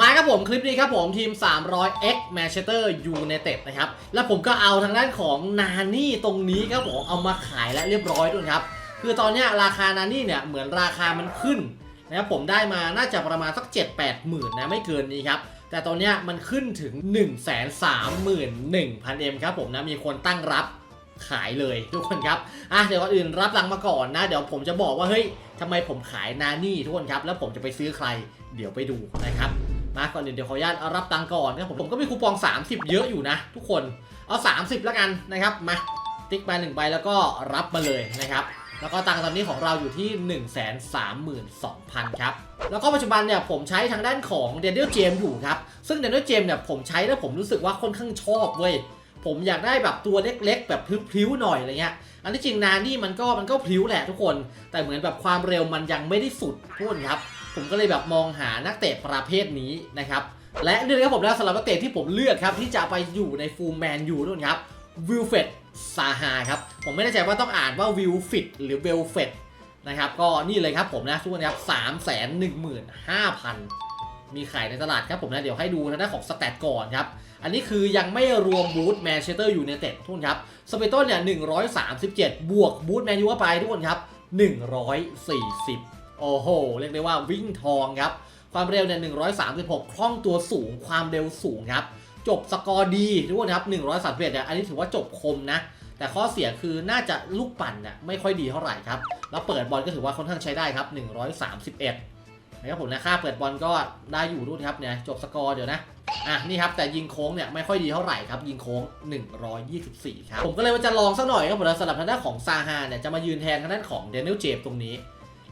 มาครับผมคลิปนี้ครับผมทีม 300x Manchester United นะครับ แล้วผมก็เอาทางด้านของนานี่ตรงนี้ครับผมเอามาขายและเรียบร้อยด้วยครับ คือตอนนี้ราคานานี่เนี่ยเหมือนราคามันขึ้นนะครับผมได้มาน่าจะประมาณสัก 7 8หมื่นนะไม่เกินนี้ครับแต่ตอนนี้มันขึ้นถึง 1 3 1 0 0 0 m ครับผมนะมีคนตั้งรับขายเลยทุกคนครับ อะเดี๋ยวก่อนอื่นรับลังมาก่อนนะ เดี๋ยวผมจะบอกว่าเฮ้ยทำไมผมขายนานี่ทุกคนครับ แล้วผมจะไปซื้อใคร เดี๋ยวไปดูนะครับ มาก่อนอื่นเดี๋ยวขออนุญาตรับตังก่อนนะผมผมก็มีคูปอง 30 เยอะอยู่นะ ทุกคนเอา 30 แล้วกันนะครับมาติ๊กมา1ใบแล้วก็รับมาเลยนะครับแล้วก็ตังตอนนี้ของเราอยู่ที่ 1 3 2 0 0 0 ครับ แล้วก็ปัจจุบันเนี่ยผมใช้ทางด้านของเดนเดลเจมอยู่ครับ ซึ่งเดนเดลเจมเนี่ยผมใช้แล้วผมรู้สึกว่าค่อนข้างชอบเว้ย ผมอยากได้แบบตัวเล็กๆ แบบพลิ้วๆหน่อยอะไรเงี้ย อันที่จริงนานี่มันก็มันก็พลิ้วแหละทุกคน แต่เหมือนแบบความเร็วมันยังไม่ได้สุดทุกคนครับ ผมก็เลยแบบมองหานักเตะประเภทนี้นะครับ และนี่นะครับผมแล้วสำหรับนักเตะที่ผมเลือกครับที่จะไปอยู่ในฟูลแมนยูด้วยครับวิลเฟดซาฮาครับ ผมไม่แน่ใจว่าต้องอ่านว่าวิลฟิดหรือเวลเฟดนะครับก็นี่เลยครับผมนะทุกคนครับสามแสนหนึ่งหมื่นห้าพันมีขายในตลาดครับผมนะเดี๋ยวให้ดูทางด้านของสแตทก่อนครับ อันนี้คือยังไม่รวมบูธแมนเชสเตอร์อยูไนเต็ดทุกคนครับสเปโต้เนี่ย137บวกบูธแมนยูเข้าไปทุกคนครับ140 โอ้โห เรียกได้ว่าวิ่งทองครับ ความเร็วเนี่ย136 คล่องตัวสูง ความเร็วสูงครับ จบสกอร์ดีทุกคนครับ131เนี่ยอันนี้ถือว่าจบคมนะ แต่ข้อเสียคือน่าจะลูกปั่นน่ะไม่ค่อยดีเท่าไหร่ครับ แล้วเปิดบอลก็ถือว่าค่อนข้างใช้ได้ครับ 131นะครับผมนะค่าเปิดบอลก็ได้อยู่ด้วยครับเนี่ยจบสกอร์เดี๋ยวนะอะนี่ครับแต่ยิงโค้งเนี่ยไม่ค่อยดีเท่าไหร่ครับ ยิงโค้ง 124 ครับ ผมก็เลยว่าจะลองสักหน่อยครับผมสำหรับทางด้านของซาฮาเนี่ยจะมายืนแทนทางด้านของเดนิลเจมตรงนี้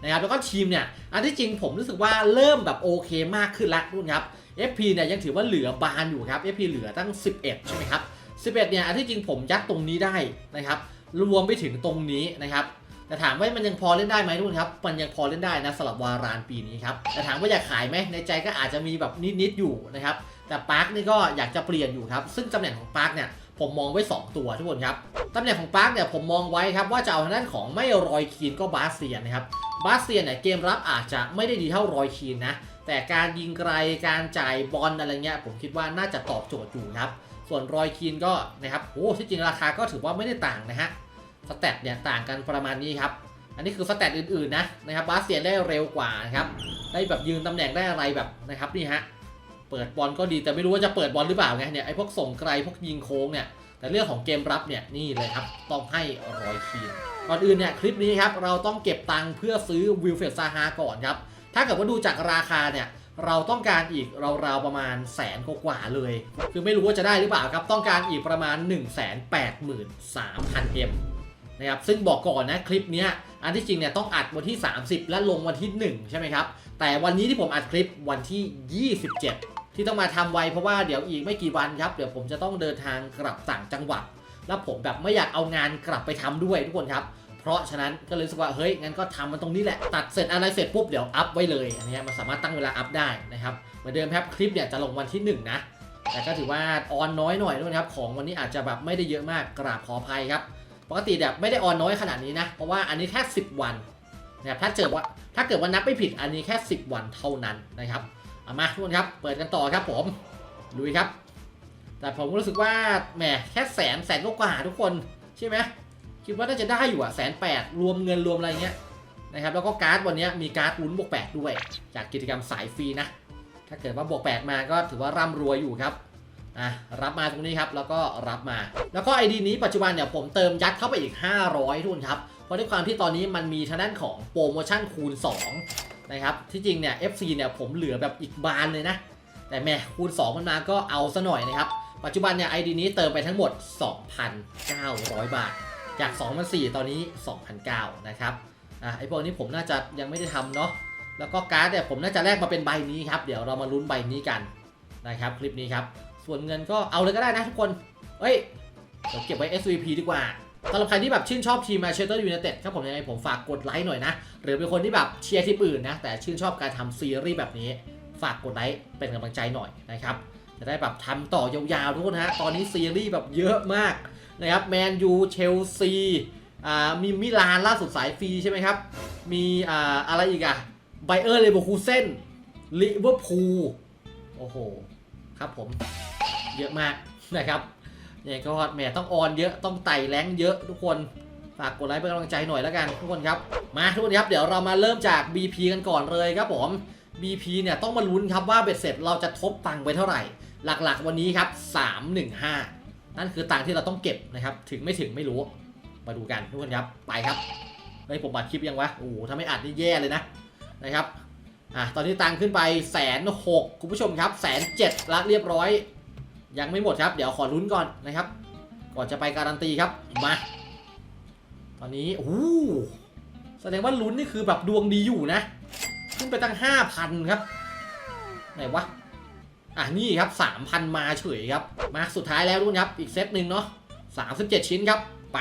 นะครับแล้วก็ทีมเนี่ยอันที่จริงผมรู้สึกว่าเริ่มแบบโอเคมากขึ้นละทุกคนครับ FP เนี่ยยังถือว่าเหลือบานอยู่ครับ FP เหลือตั้ง 11 ใช่ไหมครับ 11 เนี่ยอันที่จริงผมยัดตรงนี้ได้นะครับรวมไปถึงตรงนี้นะครับแต่ถามว่ามันยังพอเล่นได้ไหมทุกคนครับ มันยังพอเล่นได้นะสำหรับวารานปีนี้ครับ แต่ถามว่าอยากขายไหมในใจก็อาจจะมีแบบนิดๆอยู่นะครับ แต่ปาร์คนี่ก็อยากจะเปลี่ยนอยู่ครับ ซึ่งตำแหน่งของปาร์คเนี่ยผมมองไว้ 2 ตัวทุกคนครับ ตำแหน่งของปาร์คเนี่ยผมมองไว้ครับว่าจะเอาทางด้านของไม่รอยคีนก็บาสเซียนนะครับ บาสเซียนเนี่ยเกมรับอาจจะไม่ได้ดีเท่ารอยคีนนะ แต่การยิงไกลการจ่ายบอลอะไรเงี้ยผมคิดว่าน่าจะตอบโจทย์อยู่ครับ ส่วนรอยคีนก็นะครับโอ้ที่จริงราคาก็ถือว่าไม่ได้ต่างนะฮะสแตทเนี่ยต่างกันประมาณนี้ครับ อันนี้คือสแตทอื่นๆนะนะครับบาสเซียนได้เร็วกว่านะครับได้แบบยืนตำแหน่งได้อะไรแบบนะครับนี่ฮะเปิดบอลก็ดีแต่ไม่รู้ว่าจะเปิดบอลหรือเปล่าไงเนี่ยไอ้พวกส่งไกลพวกยิงโค้งเนี่ยแต่เรื่องของเกมรับเนี่ยนี่เลยครับต้องให้รอยคีน ก่อนอื่นเนี่ยคลิปนี้ครับเราต้องเก็บตังค์เพื่อซื้อวิลเฟดซาฮาก่อนครับถ้าเกิดว่าดูจากราคาเนี่ยเราต้องการอีกราวๆประมาณแสนกว่าเลย คือไม่รู้ว่าจะได้หรือเปล่าครับ ต้องการอีกประมาณ 1 8 3 0 0 0 m นะครับซึ่งบอกก่อนนะคลิปนี้อันที่จริงเนี่ยต้องอัดวันที่ 30 และลงวันที่ 1 ใช่ไหมครับ แต่วันนี้ที่ผมอัดคลิปวันที่ 27 ที่ต้องมาทำไวเพราะว่าเดี๋ยวอีกไม่กี่วันครับ เดี๋ยวผมจะต้องเดินทางกลับต่างจังหวัด แล้วผมแบบไม่อยากเอางานกลับไปทำด้วยทุกคนครับ เพราะฉะนั้นก็เลยรู้สึกว่าเฮ้ยงั้นก็ทำมันตรงนี้แหละตัดเสร็จอะไรเสร็จปุ๊บเดี๋ยวอัพไว้เลยอันนี้มันสามารถตั้งเวลาอัพได้นะครับเหมือนเดิมครับคลิปเนี่ยจะลงวันที่ 1 นะ แต่ก็ถือว่าออนน้อยหน่อยด้วยนครับของวันนี้อาจจะแบบไม่ได้เยอะมากกราบขออภัยครับปกติแบบไม่ได้ออนน้อยขนาดนี้นะเพราะว่าอันนี้แค่ 10 วันนะครับถ้าเจอว่าถ้าเกิดว่านับไม่ผิดอันนี้แค่ 10 วันเท่านั้นนะครับเอามาทุกคนครับ เปิดกันต่อครับผมลุยครับ แต่ผมรู้สึกว่าแหมแค่แสนแสนกว่าทุกคนใช่ไหมคิดว่าน่าจะได้อยู่อะแสนแปดรวมเงินรวมอะไรเงี้ยนะครับแล้วก็การ์ดวันนี้มีการ์ดลุ้นบวกแปดด้วย จากกิจกรรมสายฟรีนะถ้าเกิดว่าบวกแปดมาก็ถือว่าร่ำรวยอยู่ครับอะรับมาตรงนี้ครับแล้วก็รับมา แล้วก็ ID นี้ปัจจุบันเนี่ยผมเติมยัดเข้าไปอีก 500ทุนครับเพราะด้วยความที่ตอนนี้มันมีทางด้านของโปรโมชั่นคูณ2นะครับที่จริงเนี่ย FC เนี่ยผมเหลือแบบอีกบานเลยนะแต่แม่คูณ 2 มันมาก็เอาซะหน่อยนะครับ ปัจจุบันเนี่ย ID นี้เติมไปทั้งหมด 2,900 บาท จาก 2,400 ตอนนี้ 2,900 นะครับอะไอพวกนี้ผมน่าจะยังไม่ได้ทำเนาะแล้วก็การ์ดเนี่ยผมน่าจะแลกมาเป็นใบนี้ครับ เดี๋ยวเรามาลุ้นใบนี้กันนะครับคลิปนี้ครับ ส่วนเงินก็เอาเลยก็ได้นะทุกคน เฮ้ยเดี๋ยวเก็บไว้ SVP ดีกว่าสำหรับใครที่แบบชื่นชอบทีม Manchester United ครับผมยังไงผมฝากกดไลค์หน่อยนะ หรือเป็นคนที่แบบเชียร์ทีมอื่นนะ แต่ชื่นชอบการทำซีรีส์แบบนี้ ฝากกดไลค์เป็นกำลังใจหน่อยนะครับ จะได้แบบทำต่อยาวๆทุกคนฮะ ตอนนี้ซีรีส์แบบเยอะมากนะครับ แมนยูเชลซีอ่ามีมิลานล่าสุดสายฟรีใช่ไหมครับ มีอ่าอะไรอีกอะไบเออร์เลเวอร์คูเซนลิเวอร์พูลโอ้โห ครับผม เยอะมากนะครับเนี่ยก็แหมต้องออนเยอะต้องไต่แรงเยอะทุกคนฝากกดไลค์เป็นกำลังใจหน่อยแล้วกันทุกคนครับ มาทุกคนครับ เดี๋ยวเรามาเริ่มจาก BP กันก่อนเลยครับผม BP เนี่ยต้องมาลุ้นครับว่าเบ็ดเสร็จเราจะทบตังค์ไปเท่าไหร่ หลักๆ วันนี้ครับ 315 นั่นคือตังที่เราต้องเก็บนะครับ ถึงไม่ถึงไม่รู้ มาดูกันทุกคนครับ ไปครับเฮ้ยผมอัดคลิปยังวะ โอ้โหถ้าไม่อัดนี่แย่เลยนะ นะครับ อะ ตอนนี้ตังขึ้นไปแสนหกคุณผู้ชมครับแสนเจ็ดละเรียบร้อย ยังไม่หมดครับ เดี๋ยวขอลุ้นก่อนนะครับ ก่อนจะไปการันตีครับ มา ตอนนี้โอ้แสดงว่าลุ้นนี่คือแบบดวงดีอยู่นะ ขึ้นไปตั้งห้าพันครับ ไหนวะ อะนี่ครับสามพันมาเฉยครับ มาสุดท้ายแล้วทุกคนครับ อีกเซตหนึ่งเนาะสามสิบเจ็ดชิ้นครับไป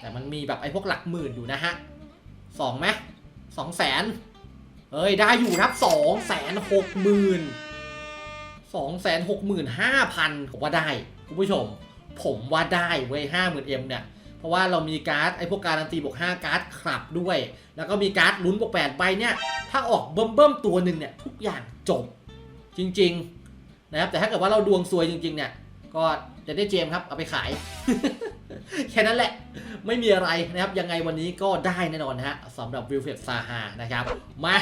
แต่มันมีแบบไอ้พวกหลักหมื่นอยู่นะฮะสองไหมสองแสนเอ้ย ได้อยู่ครับสองแสนหกหมื่นสองแสนหกหมื่นห้าพันผมว่าได้คุณผู้ชม ผมว่าได้เว้ยห้าหมื่นเอ็มเนี่ย เพราะว่าเรามีการ์ดไอ้พวกการันตีบวก5การ์ดคลับด้วย แล้วก็มีการ์ดลุ้นบวก8ใบเนี่ย ถ้าออกเบิ่มเบิ่มตัวหนึ่งเนี่ย ทุกอย่างจบ จริง ๆ นะครับ แต่ถ้าเกิดว่าเราดวงซวยจริงๆเนี่ย ก็จะได้เจมครับ เอาไปขาย แค่นั้นแหละ ไม่มีอะไรนะครับ ยังไงวันนี้ก็ได้แน่นอนนะฮะสำหรับวิลเฟดซาฮานะครับ มา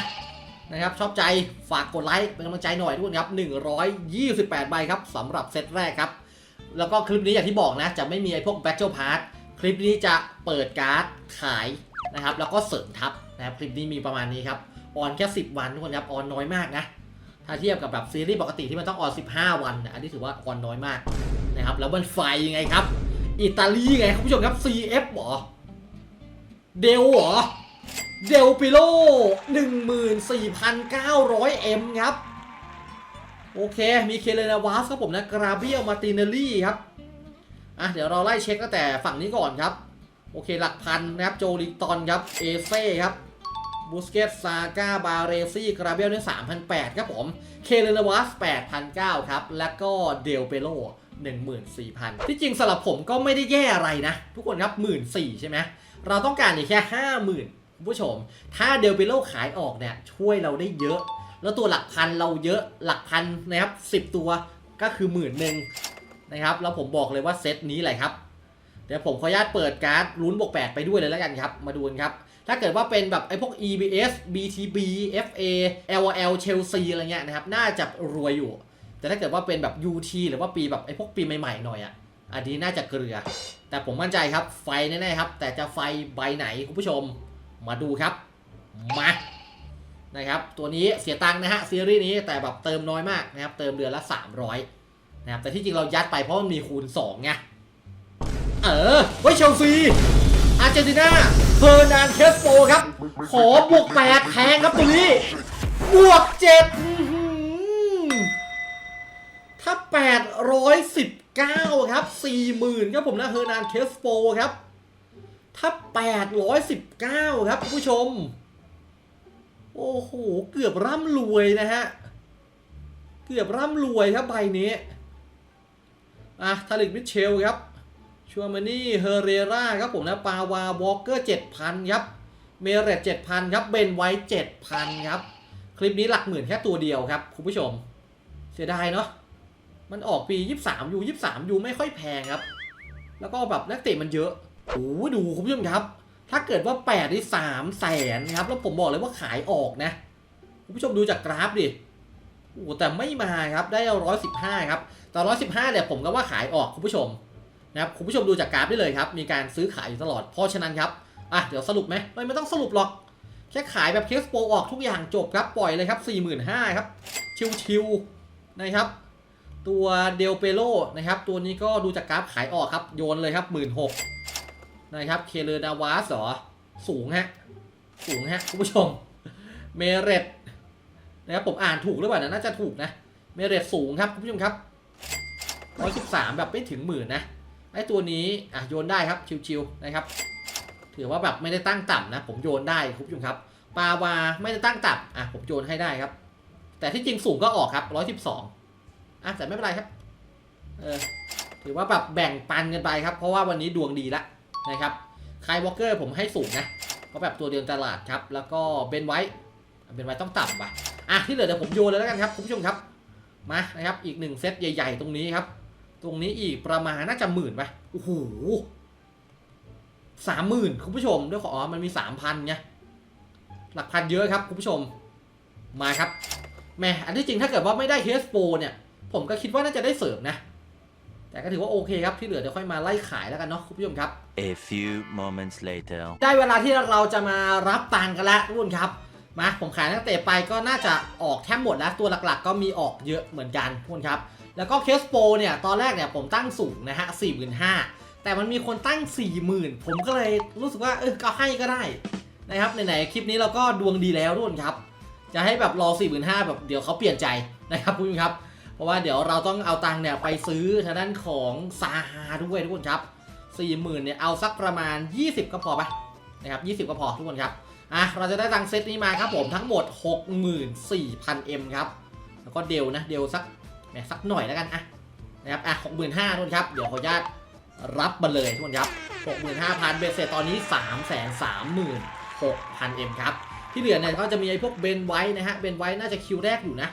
นะครับ ชอบใจฝากกดไลค์เป็นกำลังใจหน่อยทุกคนครับ 128 ใบครับสำหรับเซตแรกครับ แล้วก็คลิปนี้อย่างที่บอกนะ จะไม่มีไอ้พวก Battle Pass คลิปนี้จะเปิดการ์ดขายนะครับ แล้วก็เสริมทับนะครับ คลิปนี้มีประมาณนี้ครับ ออนแค่ 10 วันทุกคนครับ ออนน้อยมากนะ ถ้าเทียบกับแบบซีรีส์ปกติที่มันต้องออน 15 วันนะอันนี้ถือว่าออนน้อยมากนะครับ แล้วมันไฟยังไงครับ อิตาลีไงคุณผู้ชมครับ CF เหรอ เดลเหรอ เดลปิโล 14,900M ครับ โอเค มีเคเลนาวาสครับผมนะ กราเบียลมาติเนลลี่ครับ อะ เดี๋ยวเราไล่เช็คตั้งแต่ฝั่งนี้ก่อนครับ โอเค หลักพันนะครับ โจลิงตันครับ เอเซ่ครับ บูสเกตซาก้า บาเรซี่ กราเบลเนี่ย3,008 ครับผม เคเลนาวาส8,009 ครับ แล้วก็เดลเปโล14,000 ที่จริงสำหรับผมก็ไม่ได้แย่อะไรนะ ทุกคนครับ 14,000 ใช่ไหม เราต้องการอีกแค่ 50,000คุณผู้ชม ถ้าเดลเปโลขายออกเนี่ย ช่วยเราได้เยอะ แล้วตัวหลักพันเราเยอะหลักพันนะครับ 10 ตัวก็คือหมื่นหนึ่งนะครับ แล้วผมบอกเลยว่าเซตนี้แหละครับ เดี๋ยวผมขออนุญาตเปิดการ์ดลุ้นบวก8ไปด้วยเลยแล้วกันครับ มาดูกันครับ ถ้าเกิดว่าเป็นแบบไอ้พวก EBS BTB FA LL Chelsea อะไรเงี้ยนะครับ น่าจะรวยอยู่ แต่ถ้าเกิดว่าเป็นแบบ UT หรือว่าปีแบบไอ้พวกปีใหม่ๆหน่อยอะ อันนี้น่าจะเกลือ แต่ผมมั่นใจครับไฟแน่ๆครับ แต่จะไฟใบไหนคุณผู้ชม มาดูครับ มานะครับ ตัวนี้เสียตังค์นะฮะซีรีส์นี้แต่แบบเติมน้อยมากนะครับ เติมเดือนละ 300นะครับ แต่ที่จริงเรายัดไปเพราะมันมีคูณ2ไง เออไว้เชลซี อาร์เจนตินาเฟอร์นานเคสโปครับ ขอบวก8แทงครับตัวนี้ บวก7อื้อหือถ้า 819 ครับ 40,000ครับผมนะเฮอร์นานเคสโปครับ ถ้า 819 ครับผู้ชม โอ้โห เกือบร่ำรวยนะฮะ เกือบร่ำรวยครับใบนี้ อะทาริกมิเชลครับ ชัวมานี่เฮเรราครับผมนะปาวาวอลเกอร์7,000ครับเมเรต7,000ครับเบนไวท์7,000ครับ คลิปนี้หลักหมื่นแค่ตัวเดียวครับ คุณผู้ชม เสียดายเนาะมันออกปี 23ยู23ยูไม่ค่อยแพงครับ แล้วก็แบบนักเตะมันเยอะโอ้โหดูคุณผู้ชมครับ ถ้าเกิดว่า8นี่3แสนครับ แล้วผมบอกเลยว่าขายออกนะ คุณผู้ชมดูจากกราฟดิโอ้แต่ไม่มาครับได้ร้อยสิบห้าครับแต่ร้อยสิบห้าเนี่ยผมก็ว่าขายออกคุณผู้ชม นะครับคุณผู้ชมดูจากกราฟได้เลยครับ มีการซื้อขายอยู่ตลอด เพราะฉะนั้นครับ อะ เดี๋ยวสรุปไหมไม่ไม่ต้องสรุปหรอก แค่ขายแบบเคสโปรออกทุกอย่างจบครับ ปล่อยเลยครับ 45,000ครับ ชิวๆนะครับ ตัวเดลเปโลนะครับ ตัวนี้ก็ดูจากกราฟขายออกครับ โยนเลยครับ 16,000นะครับ เคเลนาวาสเหรอ สูงฮะ สูงฮะคุณผู้ชม เมเรตนะครับผมอ่านถูกหรือเปล่านะน่าจะถูกนะ เมเรตสูงครับคุณผู้ชมครับ113แบบไม่ถึงหมื่นนะ ไอ้ตัวนี้อะโยนได้ครับชิวๆนะครับ ถือว่าแบบไม่ได้ตั้งต่ำนะ ผมโยนได้คุณผู้ชมครับปาวาไม่ได้ตั้งต่ำอะผมโยนให้ได้ครับ แต่ที่จริงสูงก็ออกครับ112อะแต่ไม่เป็นไรครับเออถือว่าแบบแบ่งปันกันไปครับ เพราะว่าวันนี้ดวงดีละนะครับคายวอลเกอร์ผมให้สูงนะก็แบบตัวเดียวในตลาดครับ แล้วก็เบนไว้เบนไว้ต้องต่ำป่ะอะที่เหลือเดี๋ยวผมโยนเลยแล้วกันครับคุณผู้ชมครับมานะครับอีกหนึ่งเซตใหญ่ ๆ ตรงนี้ครับ ตรงนี้อีกประมาณน่าจะหมื่นไปโอ้โหสามหมื่นคุณผู้ชมด้วยขออ๋อมันมีสามพันไงหลักพันเยอะครับคุณผู้ชมมาครับแหม่อันที่จริงถ้าเกิดว่าไม่ได้เฮสโปเนี่ย ผมก็คิดว่าน่าจะได้เสริมนะ แต่ก็ถือว่าโอเคครับที่เหลือเดี๋ยวค่อยมาไล่ขายแล้วกันเนาะคุณผู้ชมครับ A few moments later. ได้เวลาที่เราจะมารับตังค์กันแล้วทุกคนครับมาผมขายนักเตะไปก็น่าจะออกแทบหมดแล้วตัวหลักๆ ก็มีออกเยอะเหมือนกันทุกคนครับ แล้วก็เคสโปเนี่ยตอนแรกเนี่ยผมตั้งสูงนะฮะ4 5 0 0 0แต่มันมีคนตั้ง40,000ผมก็เลยรู้สึกว่าเออก็ให้ก็ได้นะครับไหนๆคลิปนี้เราก็ดวงดีแล้วทุกคนครับ จะให้แบบรอ45,000แบบเดี๋ยวเขาเปลี่ยนใจนะครับคุณผู้ชมครับ เพราะว่าเดี๋ยวเราต้องเอาตังค์เนี่ยไปซื้อทางด้านของซาฮาด้วยทุกคนครับ40,000เนี่ยเอาสักประมาณ 20 ก็พอปะนะครับ20 ก็พอทุกคนครับอะเราจะได้ตังค์เซตนี้มาครับผมทั้งหมด 64,000 M ครับแล้วก็เดลนะเดลสัก แหมสักหน่อยแล้วกันอะนะครับอะ65,000ทุกคนครับ เดี๋ยวขออนุญาตรับมาเลยทุกคนครับ65,000เบสเสร็จตอนนี้336,000 M ครับ ที่เหลือเนี่ยก็จะมีไอ้พวกเบนไว้นะฮะเบนไว้น่าจะคิวแรกอยู่นะ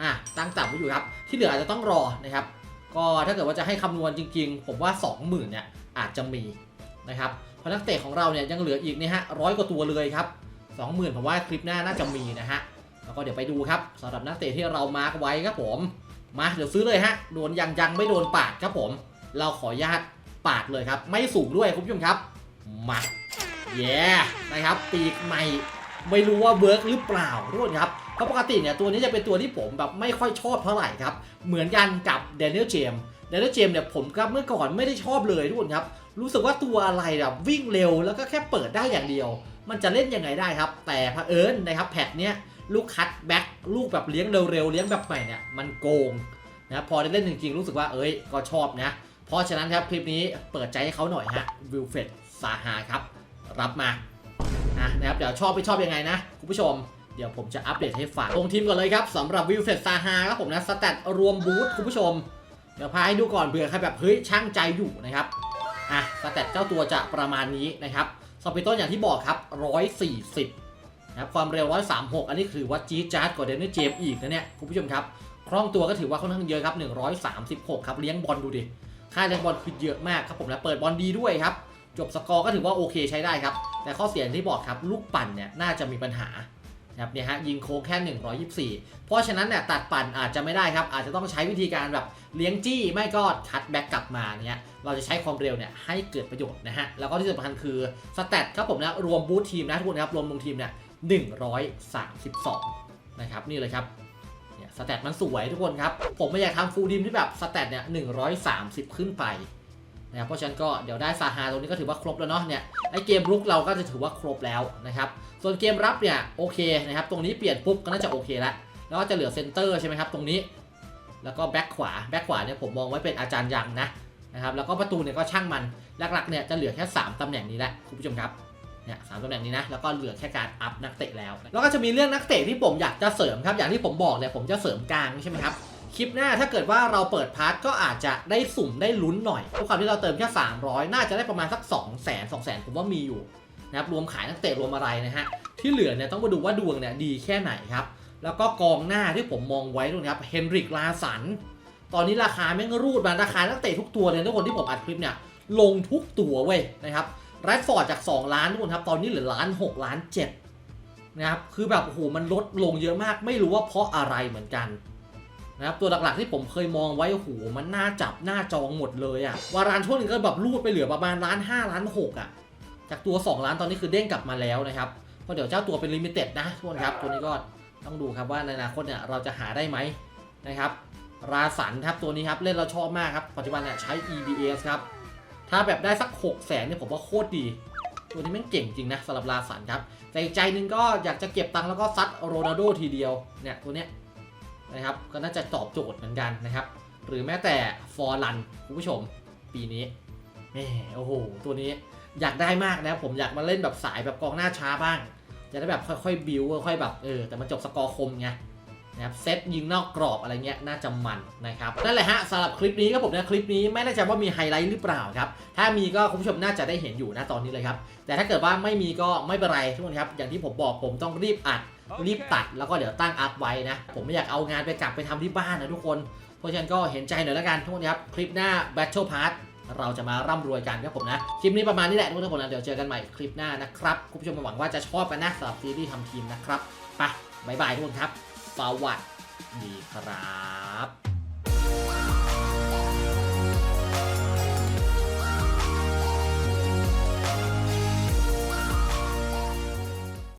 อะตั้งจับไว้อยู่ครับ ที่เหลืออาจจะต้องรอนะครับ ก็ถ้าเกิดว่าจะให้คำนวณจริงๆ ผมว่า 20,000เนี่ยอาจจะมีนะครับเพราะนักเตะของเราเนี่ยยังเหลืออีกนี่ฮะร้อยกว่าตัวเลยครับ 20,000ผมว่าคลิปหน้าน่าจะมีนะฮะแล้วก็เดี๋ยวไปดูครับสำหรับนักเตะที่เรามาร์กไว้ครับผม มาเดี๋ยวซื้อเลยฮะโดนยังยังไม่โดนปาดครับผม เราขออนุญาตปาดเลยครับ ไม่สูงด้วยคุณผู้ชมครับมาเย้นะครับปีกใหม่ไม่รู้ว่าเวิร์กหรือเปล่าทุกคนครับเพราะปกติเนี่ยตัวนี้จะเป็นตัวที่ผมแบบไม่ค่อยชอบเท่าไหร่ครับ เหมือนกันกับเดนิเอลเจมเดนิเอลเจมเนี่ยผมก็เมื่อก่อนไม่ได้ชอบเลยทุกคนครับ รู้สึกว่าตัวอะไรแบบวิ่งเร็วแล้วก็แค่เปิดได้อย่างเดียว มันจะเล่นยังไงได้ครับ แต่เผอิญนะครับแพทเนี้ย ลูกคัตแบ็กลูกแบบเลี้ยงเร็วๆเลี้ยงแบบใหม่เนี่ยมันโกงนะพอได้เล่นจริงๆ รู้สึกว่าเอ้ยก็ชอบนะ เพราะฉะนั้นครับคลิปนี้เปิดใจให้เขาหน่อยฮะวิลเฟดซาฮาครับ รับมาอะนะครับเดี๋ยวชอบไม่ชอบยังไงนะ คุณผู้ชมเดี๋ยวผมจะอัปเดตให้ฟังลงทีมก่อนเลยครับสำหรับวิลเฟดซาฮาครับผมนะสแตทรวมบูทคุณผู้ชม เดี๋ยวพาให้ดูก่อนเผื่อใครแบบเฮ้ยช่างใจอยู่นะครับอะสแตทเจ้าตัวจะประมาณนี้นะครับสปีดต้นอย่างที่บอกครับ 140 นะครับความเร็ว 136 อันนี้ถือว่าจี๊ดจ๊าดกว่าเดนนี่เจมอีกนะเนี่ยคุณผู้ชมครับคล่องตัวก็ถือว่าค่อนข้างเยอะครับ 136 ครับเลี้ยงบอลดูดิค่าเลี้ยงบอลคือเยอะมากครับผมและเปิดบอลดีด้วยครับ จบสกอร์ก็ถือว่าโอเคใช้ได้ครับ แต่ข้อเสียอย่างที่บอกครับลูกปั่นเนี่ยน่าจะมีปัญหานะครับเนี่ยฮะยิงโค้งแค่ 124 เพราะฉะนั้นเนี่ยตัดปั่นอาจจะไม่ได้ครับ อาจจะต้องใช้วิธีการแบบเลี้ยงจี้ไม่ก็คัดแบ็กกลับมาเนี่ยเราจะใช้ความเร็วเนี่ยให้เกิดประโยชน์นะฮะแล้วก็ที่สำคัญคือสแตทครับผมนะรวมบูททีมนะทุกคนครับรวมลงทีมเนี่ย 132 นะครับนี่เลยครับเนี่ยสแตทมันสวยทุกคนครับ ผมไม่อยากทำฟูลทีมที่แบบสแตทเนี่ย130 ขึ้นไปนะครับเพราะฉะนั้นก็เดี๋ยวได้ซาฮาตรงนี้ก็ถือว่าครบแล้วเนาะเนี่ยไอเกมรุกเราก็จะถือว่าครบแล้วนะครับส่วนเกมรับเนี่ยโอเคนะครับตรงนี้เปลี่ยนปุ๊บก็น่าจะโอเคแล้วแล้วก็จะเหลือเซนเตอร์ใช่ไหมครับตรงนี้ แล้วก็แบ็คขวาแบ็คขวาเนี่ยผมมองไว้เป็นอาจารย์ยังนะนะครับแล้วก็ประตูเนี่ยก็ช่างมันหลักๆเนี่ยจะเหลือแค่ 3ตำแหน่งนี้แหละคุณผู้ชมครับ เนี่ยสามตำแหน่งนี้นะแล้วก็เหลือแค่การอัพนักเตะแล้ว แล้วก็จะมีเรื่องนักเตะที่ผมอยากจะเสริมครับอย่างที่ผมบอกเนี่ยผมจะเสริมกลางใช่ไหมครับคลิปหน้าถ้าเกิดว่าเราเปิดพาร์ทก็อาจจะได้สุ่มได้ลุ้นหน่อยด้วยความที่เราเติมแค่ 300 น่าจะได้ประมาณสัก 2 0 0 0 0 0 2 0 0 0 0ผมว่ามีอยู่นะครับรวมขายนักเตะรวมอะไรนะฮะที่เหลือเนี่ยต้องมาดูว่าดวงเนี่ยดีแค่ไหนครับแล้วก็กองหน้าที่ผมมองไว้ตรงนี้ครับเฮนริกลาสันตอนนี้ราคาแม่งรูดมาราคานักเตะทุกตัวเลยทุกคนที่ผมอัดคลิปเนี่ยลงทุกตัวเว้ยนะครับ แรดฟอร์ดจาก 2 ล้านทุกคนครับตอนนี้เหลือล้าน6ล้าน7นะครับคือแบบโอ้โหมันลดลงเยอะมากไม่รู้ว่าเพราะอะไรเหมือนกันนะครับตัวหลักๆที่ผมเคยมองไว้โอ้โหมันน่าจับหน้าจองหมดเลยอะวารานช่วงหนึงก็แบบรูดไปเหลือประมาณล้าน5ล้าน6อะจากตัว 2 ล้านตอนนี้คือเด้งกลับมาแล้วนะครับเพราะเดี๋ยวเจ้าตัวเป็นลิมิเต็ดนะทุกคนครับตัวนี้ก็ต้องดูครับว่าในอนาคตเนี่ยเราจะหาได้ไหมนะครับราสันครับตัวนี้ครับเล่นเราชอบมากครับปัจจุบันเนี่ยใช้ EBS ครับ ถ้าแบบได้สัก6 0 0แสนเนี่ยผมว่าโคตรดี ตัวนี้แม่งเก่งจริงนะสำหรับราสันครับ แต่อีกใจนึงก็อยากจะเก็บตังค์แล้วก็ซัดโรนัลโดทีเดียวเนี่ยตัวเนี้ยนะครับก็น่าจะตอบโจทย์เหมือนกันนะครับ หรือแม้แต่ฟอร์ลันคุณผู้ชมปีนี้แหมโอ้โหตัวนี้อยากได้มากนะผมอยากมาเล่นแบบสายแบบกองหน้าช้าบ้าง จะได้แบบค่อยๆบิวค่อยๆแบบเออแต่มันจบสกอร์คมไง นะครับเซตยิงนอกกรอบอะไรเงี้ยน่าจะมันนะครับนั่นแหละฮะสำหรับคลิปนี้ครับผมนะคลิปนี้ไม่แน่ใจว่ามีไฮไลท์หรือเปล่าครับถ้ามีก็คุณผู้ชมน่าจะได้เห็นอยู่นะตอนนี้เลยครับแต่ถ้าเกิดว่าไม่มีก็ไม่เป็นไรทุกคนครับอย่างที่ผมบอกผมต้องรีบอัดรีบตัดแล้วก็เดี๋ยวตั้งอัพไว้นะผมไม่อยากเอางานไปกลับไปทำที่บ้านนะทุกคน เพราะฉะนั้นก็เห็นใจหน่อยแล้วกันทุกคนครับคลิปหน้า Battle Pass เราจะมาร่ำรวยกันครับผมนะ คลิปนี้ประมาณนี้แหละทุกคนนะเดี๋ยวเจอกันใหม่คลิปหน้านะครับคุณผู้ชมหวังว่าจะชอบกันนะสำหรับซีรีส์ทำทีมนะครับไปบ๊ายบายทุกคนครับ สวัสดีครับ